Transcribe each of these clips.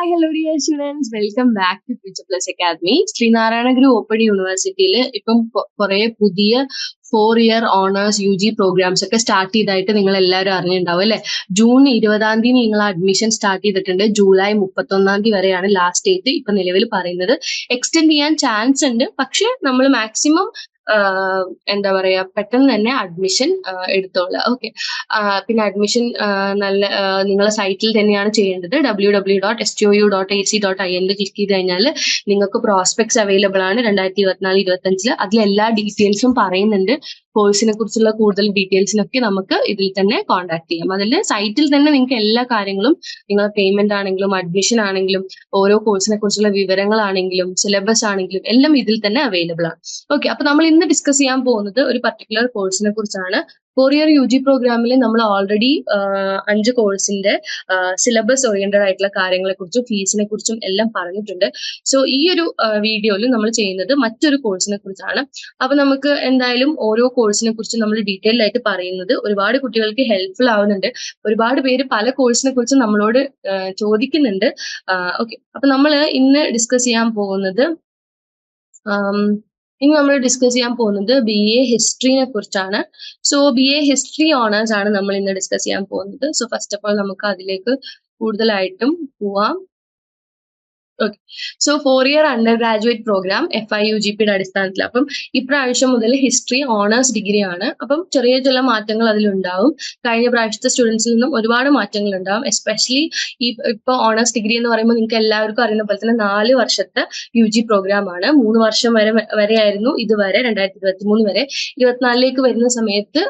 Hi hello dear students welcome back to future plus academy Sreenarayana Guru open യൂണിവേഴ്സിറ്റിയിൽ ഇപ്പം കുറെ പുതിയ four year honours U G programmes ഒക്കെ start ചെയ്തായിട്ട് നിങ്ങൾ എല്ലാവരും അറിഞ്ഞിട്ടുണ്ടാവും അല്ലെ? ജൂൺ ഇരുപതാം തീയതി നിങ്ങൾ അഡ്മിഷൻ സ്റ്റാർട്ട് ചെയ്തിട്ടുണ്ട്. ജൂലൈ മുപ്പത്തൊന്നാം തീയതി വരെയാണ് ലാസ്റ്റ് ഡേറ്റ് ഇപ്പൊ നിലവിൽ പറയുന്നത്. എക്സ്റ്റെൻഡ് ചെയ്യാൻ ചാൻസ് ഉണ്ട്. പക്ഷെ നമ്മൾ മാക്സിമം എന്താ പറയാ പെട്ടെന്ന് തന്നെ അഡ്മിഷൻ എടുത്തോളുക ഓക്കെ പിന്നെ അഡ്മിഷൻ നല്ല നിങ്ങളെ സൈറ്റിൽ തന്നെയാണ് ചെയ്യേണ്ടത്. W W dot S T O U dot A C dot I എന്നിൽ ക്ലിക്ക് ചെയ്ത് കഴിഞ്ഞാൽ നിങ്ങൾക്ക് പ്രോസ്പെക്ട്സ് അവൈലബിൾ ആണ് രണ്ടായിരത്തി ഇരുപത്തിനാല് ഇരുപത്തഞ്ചിൽ അതിലെല്ലാ ഡീറ്റെയിൽസും പറയുന്നുണ്ട്. കോഴ്സിനെ കുറിച്ചുള്ള കൂടുതൽ ഡീറ്റെയിൽസിനൊക്കെ നമുക്ക് ഇതിൽ തന്നെ കോൺടാക്ട് ചെയ്യാം. അതിൽ സൈറ്റിൽ തന്നെ നിങ്ങൾക്ക് എല്ലാ കാര്യങ്ങളും നിങ്ങളെ പേയ്മെന്റ് ആണെങ്കിലും അഡ്മിഷൻ ആണെങ്കിലും ഓരോ കോഴ്സിനെ കുറിച്ചുള്ള വിവരങ്ങളാണെങ്കിലും സിലബസ് ആണെങ്കിലും എല്ലാം ഇതിൽ തന്നെ അവൈലബിൾ ആണ്. ഓക്കെ അപ്പൊ നമ്മൾ ഇന്ന് ഡിസ്കസ് ചെയ്യാൻ പോകുന്നത് ഒരു പർട്ടിക്കുലർ കോഴ്സിനെ കുറിച്ചാണ്. ഫോർ ഇയർ യു ജി പ്രോഗ്രാമിൽ നമ്മൾ ഓൾറെഡി അഞ്ച് കോഴ്സിന്റെ സിലബസ് ഓറിയന്റഡ് ആയിട്ടുള്ള കാര്യങ്ങളെ കുറിച്ചും ഫീസിനെ കുറിച്ചും എല്ലാം പറഞ്ഞിട്ടുണ്ട്. സോ ഈ ഒരു വീഡിയോയിൽ നമ്മൾ ചെയ്യുന്നത് മറ്റൊരു കോഴ്സിനെ കുറിച്ചാണ്. അപ്പൊ നമുക്ക് എന്തായാലും ഓരോ കോഴ്സിനെ കുറിച്ച് നമ്മൾ ഡീറ്റെയിൽ ആയിട്ട് പറയുന്നത് ഒരുപാട് കുട്ടികൾക്ക് ഹെൽപ്ഫുൾ ആവുന്നുണ്ട്. ഒരുപാട് പേര് പല കോഴ്സിനെ കുറിച്ച് നമ്മളോട് ചോദിക്കുന്നുണ്ട്. ഓക്കെ അപ്പൊ നമ്മൾ ഇന്ന് ഡിസ്കസ് ചെയ്യാൻ പോകുന്നത് ഇനി നമ്മൾ ഡിസ്കസ് ചെയ്യാൻ പോകുന്നത് ബി എ ഹിസ്റ്ററിനെ കുറിച്ചാണ്. So B A history honours ആണ് നമ്മൾ ഇന്ന് ഡിസ്കസ് ചെയ്യാൻ പോകുന്നത്. സോ ഫസ്റ്റ് ഓഫ് ഓൾ നമുക്ക് അതിലേക്ക് കൂടുതലായിട്ടും പോവാം. Okay so four year undergraduate programme F I U G പിയുടെ അടിസ്ഥാനത്തിൽ. അപ്പം ഇപ്രാവശ്യം മുതൽ ഹിസ്റ്ററി ഓണേഴ്സ് ഡിഗ്രി ആണ്. അപ്പം ചെറിയ ചില മാറ്റങ്ങൾ അതിലുണ്ടാവും. കഴിഞ്ഞ പ്രാവശ്യത്തെ സ്റ്റുഡൻസിൽ നിന്നും ഒരുപാട് മാറ്റങ്ങൾ ഉണ്ടാവും. എസ്പെഷ്യലി ഈ ഇപ്പോൾ ഓണേഴ്സ് ഡിഗ്രി എന്ന് പറയുമ്പോൾ നിങ്ങൾക്ക് എല്ലാവർക്കും അറിയുന്ന പോലെ തന്നെ നാല് വർഷത്തെ യു ജി പ്രോഗ്രാം ആണ്. മൂന്ന് വർഷം വരെ വരെയായിരുന്നു ഇതുവരെ രണ്ടായിരത്തി ഇരുപത്തി മൂന്ന് വരെ. ഇരുപത്തിനാലിലേക്ക് വരുന്ന സമയത്ത്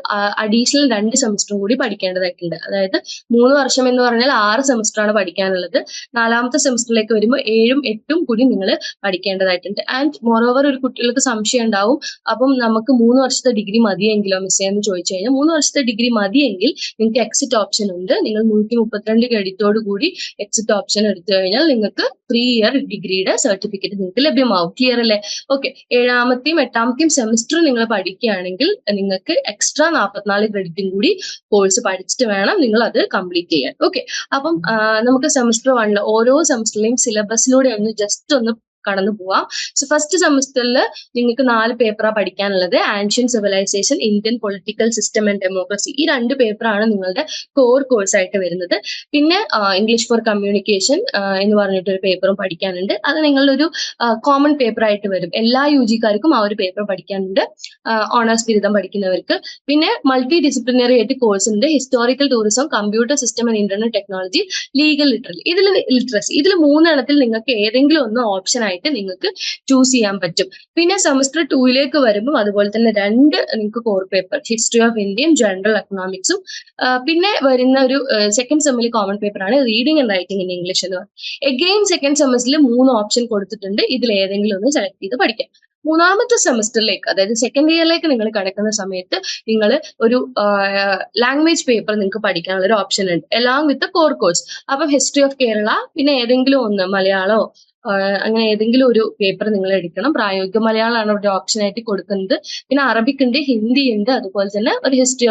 അഡീഷണൽ രണ്ട് സെമസ്റ്ററും കൂടി പഠിക്കേണ്ടതായിട്ടുണ്ട്. അതായത് മൂന്ന് വർഷം എന്ന് പറഞ്ഞാൽ ആറ് സെമസ്റ്റർ ആണ് പഠിക്കാനുള്ളത്. നാലാമത്തെ സെമസ്റ്ററിലേക്ക് വരുമ്പോൾ എട്ടും കൂടി നിങ്ങൾ പഠിക്കേണ്ടതായിട്ടുണ്ട്. ആൻഡ് മോറോവർ ഒരു കുട്ടികൾക്ക് സംശയം ഉണ്ടാവും. അപ്പം നമുക്ക് മൂന്ന് വർഷത്തെ ഡിഗ്രി മതിയെങ്കിലോ മിസ്സേ എന്ന് ചോദിച്ചു കഴിഞ്ഞാൽ മൂന്ന് വർഷത്തെ ഡിഗ്രി മതിയെങ്കിൽ നിങ്ങൾക്ക് എക്സിറ്റ് ഓപ്ഷൻ ഉണ്ട്. നിങ്ങൾ നൂറ്റി മുപ്പത്തിരണ്ട് ക്രെഡിറ്റോട് കൂടി എക്സിറ്റ് ഓപ്ഷൻ എടുത്തു കഴിഞ്ഞാൽ നിങ്ങൾക്ക് ത്രീ ഇയർ ഡിഗ്രിയുടെ സർട്ടിഫിക്കറ്റ് നിങ്ങൾക്ക് ലഭ്യമാവും. ക്ലിയർ അല്ലേ? ഓക്കെ ഏഴാമത്തെയും എട്ടാമത്തെയും സെമിസ്റ്റർ നിങ്ങൾ പഠിക്കുകയാണെങ്കിൽ നിങ്ങൾക്ക് എക്സ്ട്രാ നാൽപ്പത്തിനാല് ക്രെഡിറ്റും കൂടി കോഴ്സ് പഠിച്ചിട്ട് വേണം നിങ്ങൾ അത് കംപ്ലീറ്റ് ചെയ്യാൻ. ഓക്കെ അപ്പം നമുക്ക് സെമിസ്റ്റർ വണ്ണിൽ ഓരോ സെമിസ്റ്ററിലെയും സിലബസിലൂടെ ഒന്ന് ജസ്റ്റ് ഒന്ന് കടന്നു പോവാം. സോ ഫസ്റ്റ് സെമസ്റ്ററിൽ നിങ്ങൾക്ക് നാല് പേപ്പറാണ് പഠിക്കാനുള്ളത്. Ancient civilisation Indian political system and democracy ഈ രണ്ട് പേപ്പറാണ് നിങ്ങളുടെ കോർ കോഴ്സ് ആയിട്ട് വരുന്നത്. പിന്നെ ഇംഗ്ലീഷ് ഫോർ കമ്മ്യൂണിക്കേഷൻ എന്ന് പറഞ്ഞിട്ട് ഒരു പേപ്പറും പഠിക്കാനുണ്ട്. അത് നിങ്ങളുടെ ഒരു കോമൺ പേപ്പർ ആയിട്ട് വരും. എല്ലാ യു ജിക്കാർക്കും ആ ഒരു പേപ്പർ പഠിക്കാനുണ്ട്. ഓണേഴ്സ് ബിരുദം പഠിക്കുന്നവർക്ക്. പിന്നെ മൾട്ടി ഡിസിപ്ലിനറി ആയിട്ട് കോഴ്സ് ഉണ്ട്. Historical tourism computer system and internet technology legal literacy ഇതിൽ ലിറ്ററസി ഇതിൽ മൂന്നെണ്ണത്തിൽ നിങ്ങൾക്ക് ഏതെങ്കിലും ഒന്ന് ഓപ്ഷൻ ആയിട്ട് നിങ്ങൾക്ക് ചൂസ് ചെയ്യാൻ പറ്റും. പിന്നെ സെമസ്റ്റർ ടൂയിലേക്ക് വരുമ്പോൾ അതുപോലെ തന്നെ രണ്ട് നിങ്ങൾക്ക് കോർ പേപ്പർ ഹിസ്റ്ററി ഓഫ് ഇന്ത്യയും ജനറൽ എക്കണോമിക്സും പിന്നെ വരുന്ന ഒരു സെക്കൻഡ് സെമ്മിൽ കോമൺ പേപ്പർ ആണ് reading and writing in English എന്ന് പറയുന്നത്. എഗെയിൻ സെക്കൻഡ് സെമസ്റ്ററിൽ മൂന്ന് ഓപ്ഷൻ കൊടുത്തിട്ടുണ്ട്. ഇതിൽ ഏതെങ്കിലും ഒന്ന് സെലക്ട് ചെയ്ത് പഠിക്കാം. മൂന്നാമത്തെ സെമസ്റ്ററിലേക്ക് അതായത് സെക്കൻഡ് ഇയറിലേക്ക് നിങ്ങൾ കിടക്കുന്ന സമയത്ത് നിങ്ങൾ ഒരു ലാംഗ്വേജ് പേപ്പർ നിങ്ങൾക്ക് പഠിക്കാനുള്ള ഒരു ഓപ്ഷൻ ഉണ്ട്. എലോങ് വിത്ത് കോർ കോഴ്സ് അപ്പം ഹിസ്റ്ററി ഓഫ് കേരള പിന്നെ ഏതെങ്കിലും ഒന്ന് മലയാളമോ അങ്ങനെ ഏതെങ്കിലും ഒരു പേപ്പർ നിങ്ങൾ എടുക്കണം. പ്രായോഗിക മലയാളമാണ് ഒരു ഓപ്ഷൻ ആയിട്ട് കൊടുക്കുന്നത്. പിന്നെ അറബിക് ഉണ്ട് ഹിന്ദി ഉണ്ട് അതുപോലെ തന്നെ ഒരു ഹിസ്റ്ററി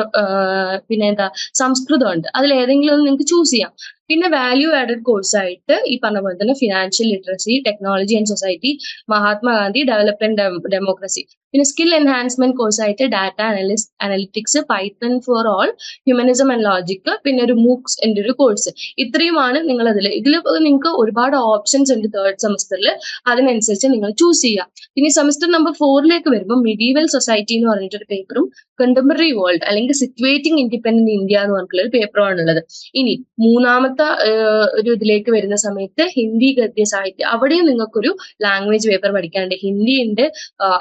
പിന്നെ എന്താ സംസ്കൃതം ഉണ്ട്. അതിൽ ഏതെങ്കിലും ഒന്ന് നിങ്ങൾക്ക് ചൂസ് ചെയ്യാം. പിന്നെ വാല്യൂ ആഡഡ് കോഴ്സ് ആയിട്ട് ഈ പറഞ്ഞ പോലെ തന്നെ financial literacy technology and society Mahatma Gandhi development democracy പിന്നെ skill enhancement കോഴ്സായിട്ട് data analyst analytics python for all humanism and logic പിന്നെ ഒരു മൂക്സ് എന്റെ ഒരു കോഴ്സ് ഇത്രയുമാണ് നിങ്ങൾ അതിൽ ഇതിൽ നിങ്ങൾക്ക് ഒരുപാട് ഓപ്ഷൻസ് ഉണ്ട് തേർഡ് സെമസ്റ്ററിൽ അതിനനുസരിച്ച് നിങ്ങൾ ചൂസ് ചെയ്യുക പിന്നെ സെമസ്റ്റർ നമ്പർ ഫോറിലേക്ക് വരുമ്പോൾ മിഡീവൽ സൊസൈറ്റി എന്ന് പറഞ്ഞിട്ടൊരു പേപ്പറും കണ്ടംപററി വേൾഡ് അല്ലെങ്കിൽ സിറ്റുവേറ്റിംഗ് ഇൻഡിപെൻഡന്റ് ഇന്ത്യ എന്ന് പറഞ്ഞിട്ടുള്ള ഒരു പേപ്പറാണുള്ളത് ഇനി മൂന്നാമത്തെ ഒരു ഇതിലേക്ക് വരുന്ന സമയത്ത് ഹിന്ദി ഗദ്യ സാഹിത്യം അവിടെയും നിങ്ങൾക്കൊരു ലാംഗ്വേജ് പേപ്പർ പഠിക്കാനുണ്ട്. ഹിന്ദി ഉണ്ട്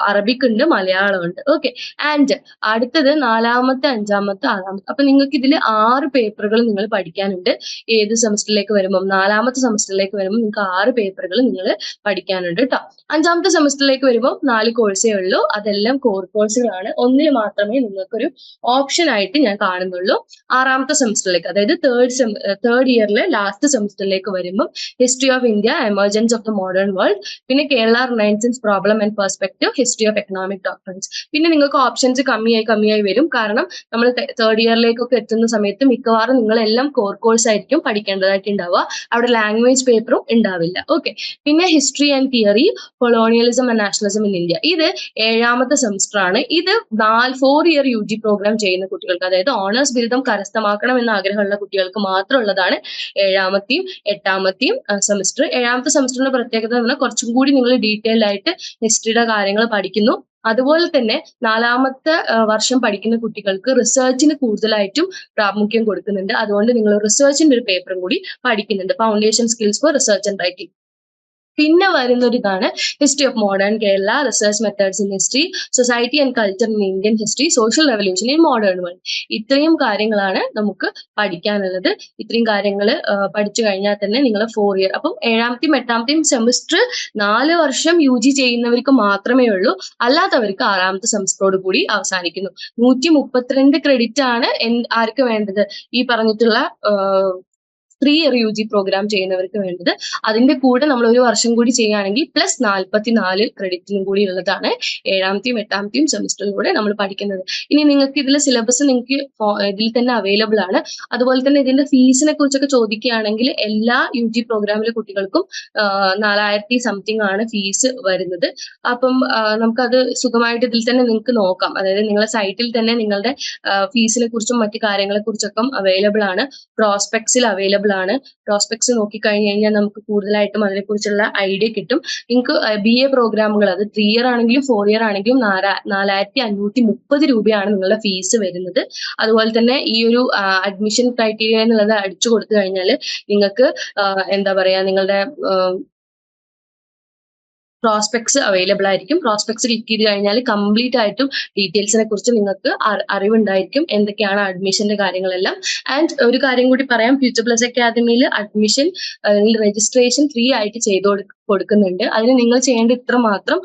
അറബിക് ഉണ്ട് മലയാളം ഉണ്ട് ഓക്കെ ആൻഡ് അടുത്തത് നാലാമത്തെ അഞ്ചാമത്തെ ആറാമത്തെ. അപ്പൊ നിങ്ങൾക്ക് ഇതിൽ ആറ് പേപ്പറുകൾ നിങ്ങൾ പഠിക്കാനുണ്ട്. ഏത് സെമസ്റ്ററിലേക്ക് വരുമ്പോൾ നാലാമത്തെ സെമസ്റ്ററിലേക്ക് വരുമ്പോൾ നിങ്ങൾക്ക് ആറ് പേപ്പറുകൾ നിങ്ങൾ പഠിക്കാനുണ്ട് കേട്ടോ അഞ്ചാമത്തെ സെമസ്റ്ററിലേക്ക് വരുമ്പോൾ നാല് കോഴ്സേ ഉള്ളൂ. അതെല്ലാം കോർ കോഴ്സുകളാണ് ഒന്നിൽ മാത്രമേ നിങ്ങൾക്കൊരു ഓപ്ഷൻ ആയിട്ട് ഞാൻ കാണുന്നുള്ളൂ. ആറാമത്തെ സെമസ്റ്ററിലേക്ക് അതായത് തേർഡ് സെമ തേർഡ് ഇയറിലെ ലാസ്റ്റ് സെമസ്റ്ററിലേക്ക് വരുമ്പോൾ history of India emergence of the modern world പിന്നെ Kerala renaissance problem and perspective history of economic doctrines പിന്നെ നിങ്ങൾക്ക് ഓപ്ഷൻസ് കമ്മിയായി കമ്മിയായി വരും. കാരണം നമ്മൾ തേർഡ് ഇയറിലേക്കൊക്കെ എത്തുന്ന സമയത്ത് മിക്കവാറും നിങ്ങളെല്ലാം കോർ കോഴ്സ് ആയിരിക്കും പഠിക്കേണ്ടതായിട്ട് ഉണ്ടാവുക അവിടെ ലാംഗ്വേജ് പേപ്പറും ഉണ്ടാവില്ല. ഓക്കെ പിന്നെ history and theory colonialism and nationalism in India ഇത് ഏഴാമത്തെ സെമിസ്റ്റർ ആണ്. ഇത് നാല് four year U G programme ചെയ്യുന്ന കുട്ടികൾക്ക് അതായത് ഓണേഴ്സ് ബിരുദം കരസ്ഥമാക്കണം എന്ന ആഗ്രഹമുള്ള കുട്ടികൾക്ക് മാത്രമുള്ളതാണ് ഏഴാമത്തെയും എട്ടാമത്തെയും സെമിസ്റ്റർ ഏഴാമത്തെ സെമിസ്റ്ററിന്റെ പ്രത്യേകത എന്ന് പറഞ്ഞാൽ കുറച്ചും കൂടി നിങ്ങൾ ഡീറ്റെയിൽ ആയിട്ട് ഹിസ്റ്ററിയുടെ കാര്യങ്ങൾ പഠിക്കുന്നു. അതുപോലെ തന്നെ നാലാമത്തെ വർഷം പഠിക്കുന്ന കുട്ടികൾക്ക് റിസർച്ചിന് കൂടുതലായിട്ടും പ്രാമുഖ്യം കൊടുക്കുന്നുണ്ട്. അതുകൊണ്ട് നിങ്ങൾ റിസർച്ചിന്റെ ഒരു പേപ്പറും കൂടി പഠിക്കുന്നുണ്ട്. Foundation skills for research and writing പിന്നെ വരുന്ന ഒരു ഇതാണ് history of modern Kerala research methods in history society and culture in Indian history social revolution in modern world ഇത്രയും കാര്യങ്ങളാണ് നമുക്ക് പഠിക്കാനുള്ളത്. ഇത്രയും കാര്യങ്ങൾ പഠിച്ചു കഴിഞ്ഞാൽ തന്നെ നിങ്ങൾ ഫോർ ഇയർ അപ്പം ഏഴാമത്തെയും എട്ടാമത്തെയും സെമിസ്റ്റർ നാല് വർഷം യു ജി ചെയ്യുന്നവർക്ക് മാത്രമേ ഉള്ളൂ. അല്ലാത്തവർക്ക് ആറാമത്തെ സെമിസ്റ്ററോട് കൂടി അവസാനിക്കുന്നു. നൂറ്റി മുപ്പത്തിരണ്ട് ക്രെഡിറ്റ് ആണ് ആർക്ക് വേണ്ടത്? ഈ പറഞ്ഞിട്ടുള്ള three year U G programme ചെയ്യുന്നവർക്ക് വേണ്ടത്. അതിന്റെ കൂടെ നമ്മൾ ഒരു വർഷം കൂടി ചെയ്യുകയാണെങ്കിൽ പ്ലസ് നാൽപ്പത്തി ക്രെഡിറ്റിനും കൂടി ഉള്ളതാണ് ഏഴാമത്തെയും എട്ടാമത്തെയും സെമിസ്റ്ററിലൂടെ നമ്മൾ പഠിക്കുന്നത്. ഇനി നിങ്ങൾക്ക് ഇതിലെ സിലബസ് നിങ്ങൾക്ക് ഇതിൽ തന്നെ അവൈലബിൾ ആണ്. അതുപോലെ തന്നെ ഇതിന്റെ ഫീസിനെ കുറിച്ചൊക്കെ ചോദിക്കുകയാണെങ്കിൽ എല്ലാ യു ജി പ്രോഗ്രാമിലെ കുട്ടികൾക്കും നാലായിരത്തി സംതിങ് ആണ് ഫീസ് വരുന്നത്. അപ്പം നമുക്കത് സുഖമായിട്ട് ഇതിൽ തന്നെ നിങ്ങൾക്ക് നോക്കാം. അതായത് നിങ്ങളുടെ സൈറ്റിൽ തന്നെ നിങ്ങളുടെ ഫീസിനെ കുറിച്ചും മറ്റു കാര്യങ്ങളെ കുറിച്ചൊക്കെ അവൈലബിൾ ആണ്. പ്രോസ്പെക്ട്സിൽ അവൈലബിൾ ആണ്. പ്രോസ്പെക്ട്സ് നോക്കി കഴിഞ്ഞു കഴിഞ്ഞാൽ നമുക്ക് കൂടുതലായിട്ടും അതിനെക്കുറിച്ചുള്ള ഐഡിയ കിട്ടും. നിങ്ങൾക്ക് ബി എ പ്രോഗ്രാമുകൾ അത് ത്രീ ഇയർ ആണെങ്കിലും ഫോർ ഇയർ ആണെങ്കിലും നാലാ നാലായിരത്തി അഞ്ഞൂറ്റി മുപ്പത് രൂപയാണ് നിങ്ങളുടെ ഫീസ് വരുന്നത്. അതുപോലെ തന്നെ ഈ ഒരു അഡ്മിഷൻ ക്രൈറ്റീരിയ എന്നുള്ളത് അടിച്ചു കൊടുത്തു കഴിഞ്ഞാൽ നിങ്ങൾക്ക് എന്താ പറയാ നിങ്ങളുടെ പ്രോസ്പെക്ട്സ് അവൈലബിൾ ആയിരിക്കും. പ്രോസ്പെക്ട്സ് ക്ലിക്ക് ചെയ്ത് കഴിഞ്ഞാൽ കംപ്ലീറ്റ് ആയിട്ടും ഡീറ്റെയിൽസിനെ കുറിച്ച് നിങ്ങൾക്ക് അറി- അറിവുണ്ടായിരിക്കും. എന്തൊക്കെയാണ് അഡ്മിഷന്റെ കാര്യങ്ങളെല്ലാം. ആൻഡ് ഒരു കാര്യം കൂടി പറയാം. ഫ്യൂച്ചർ പ്ലസ് അക്കാദമിയിൽ അഡ്മിഷൻ രജിസ്ട്രേഷൻ ഫ്രീ ആയിട്ട് ചെയ്ത് കൊടു- കൊടുക്കുന്നുണ്ട്. അതിന് നിങ്ങൾ ചെയ്യേണ്ട ഇത്ര മാത്രം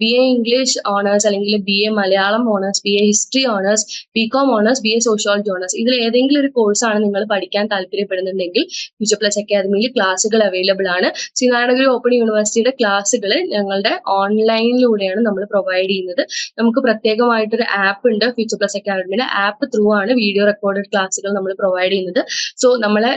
ബി എ ഇംഗ്ലീഷ് ഓണേഴ്സ് അല്ലെങ്കിൽ B A Malayalam honours B A history honours B com honours B A sociology honours ഇതിൽ ഏതെങ്കിലും ഒരു കോഴ്സാണ് നിങ്ങൾ പഠിക്കാൻ താല്പര്യപ്പെടുന്നുണ്ടെങ്കിൽ ഫ്യൂച്ചർ പ്ലസ് അക്കാദമിയിൽ ക്ലാസ്സുകൾ അവൈലബിൾ ആണ്. ശ്രീനാരായണഗുരു ഓപ്പൺ യൂണിവേഴ്സിറ്റിയുടെ ക്ലാസ്സുകൾ ഞങ്ങളുടെ ഓൺലൈനിലൂടെയാണ് നമ്മൾ പ്രൊവൈഡ് ചെയ്യുന്നത്. നമുക്ക് പ്രത്യേകമായിട്ടൊരു ആപ്പ് ഉണ്ട് ഫ്യൂച്ചർ പ്ലസ് അക്കാഡമിയുടെ ആപ്പ് ത്രൂ ആണ് വീഡിയോ റെക്കോർഡഡ് ക്ലാസ്സുകൾ നമ്മൾ പ്രൊവൈഡ് ചെയ്യുന്നത്. സോ നമ്മളെ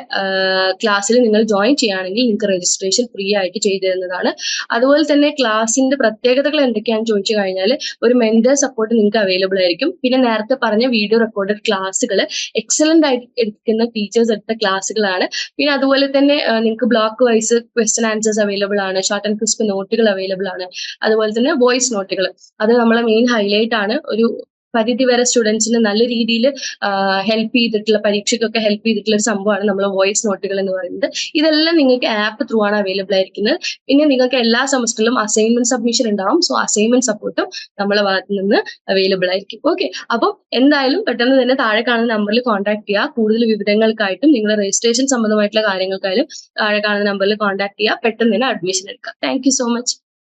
ക്ലാസ്സിൽ നിങ്ങൾ ജോയിൻ ചെയ്യുകയാണെങ്കിൽ നിങ്ങൾക്ക് രജിസ്ട്രേഷൻ ഫ്രീ ആയിട്ട് ചെയ്തു തരുന്നതാണ്. അതുപോലെ തന്നെ ക്ലാസ്സിന്റെ പ്രത്യേകതകൾ എന്തൊക്കെയാണെന്ന് ചോദിച്ചു കഴിഞ്ഞാൽ ഒരു മെന്റർ സപ്പോർട്ട് നിങ്ങൾക്ക് അവൈലബിൾ ആയിരിക്കും. പിന്നെ നേരത്തെ പറഞ്ഞ വീഡിയോ റെക്കോർഡഡ് ക്ലാസ്സുകൾ എക്സലന്റ് ആയിട്ട് എടുക്കുന്ന ടീച്ചേഴ്സ് എടുത്ത ക്ലാസ്സുകളാണ് പിന്നെ അതുപോലെ തന്നെ നിങ്ങൾക്ക് block wise question answers available ആണ്. ഷോർട്ട് ആൻഡ് ക്രിസ്പ് നോട്ടുകൾ അവൈലബിൾ ആണ്. അതുപോലെ തന്നെ വോയിസ് നോട്ടുകൾ അത് നമ്മളെ മെയിൻ ഹൈലൈറ്റ് ആണ്. ഒരു പരിധി വരെ സ്റ്റുഡൻസിന് നല്ല രീതിയിൽ ഹെൽപ്പ് ചെയ്തിട്ടുള്ള പരീക്ഷയ്ക്കൊക്കെ ഹെൽപ്പ് ചെയ്തിട്ടുള്ള ഒരു സംഭവമാണ് നമ്മൾ വോയിസ് നോട്ടുകൾ എന്ന് പറയുന്നത്. ഇതെല്ലാം നിങ്ങൾക്ക് ആപ്പ് ത്രൂ ആണ് അവൈലബിൾ ആയിരിക്കുന്നത്. പിന്നെ നിങ്ങൾക്ക് എല്ലാ സെമസ്റ്ററിലും അസൈൻമെന്റ് സബ്മിഷൻ ഉണ്ടാവും. സോ അസൈൻമെന്റ് സപ്പോർട്ടും നമ്മളെ ഭാഗത്ത് നിന്ന് അവൈലബിൾ ആയിരിക്കും. ഓക്കെ അപ്പോൾ എന്തായാലും പെട്ടെന്ന് തന്നെ താഴെ കാണുന്ന നമ്പറിൽ കോൺടാക്ട് ചെയ്യുക കൂടുതൽ വിവരങ്ങൾക്കായിട്ടും നിങ്ങളുടെ രജിസ്ട്രേഷൻ സംബന്ധമായിട്ടുള്ള കാര്യങ്ങൾക്കായാലും താഴെ കാണുന്ന നമ്പറിൽ കോൺടാക്ട് ചെയ്യുക പെട്ടെന്ന് തന്നെ അഡ്മിഷൻ എടുക്കുക താങ്ക് സോ മച്ച്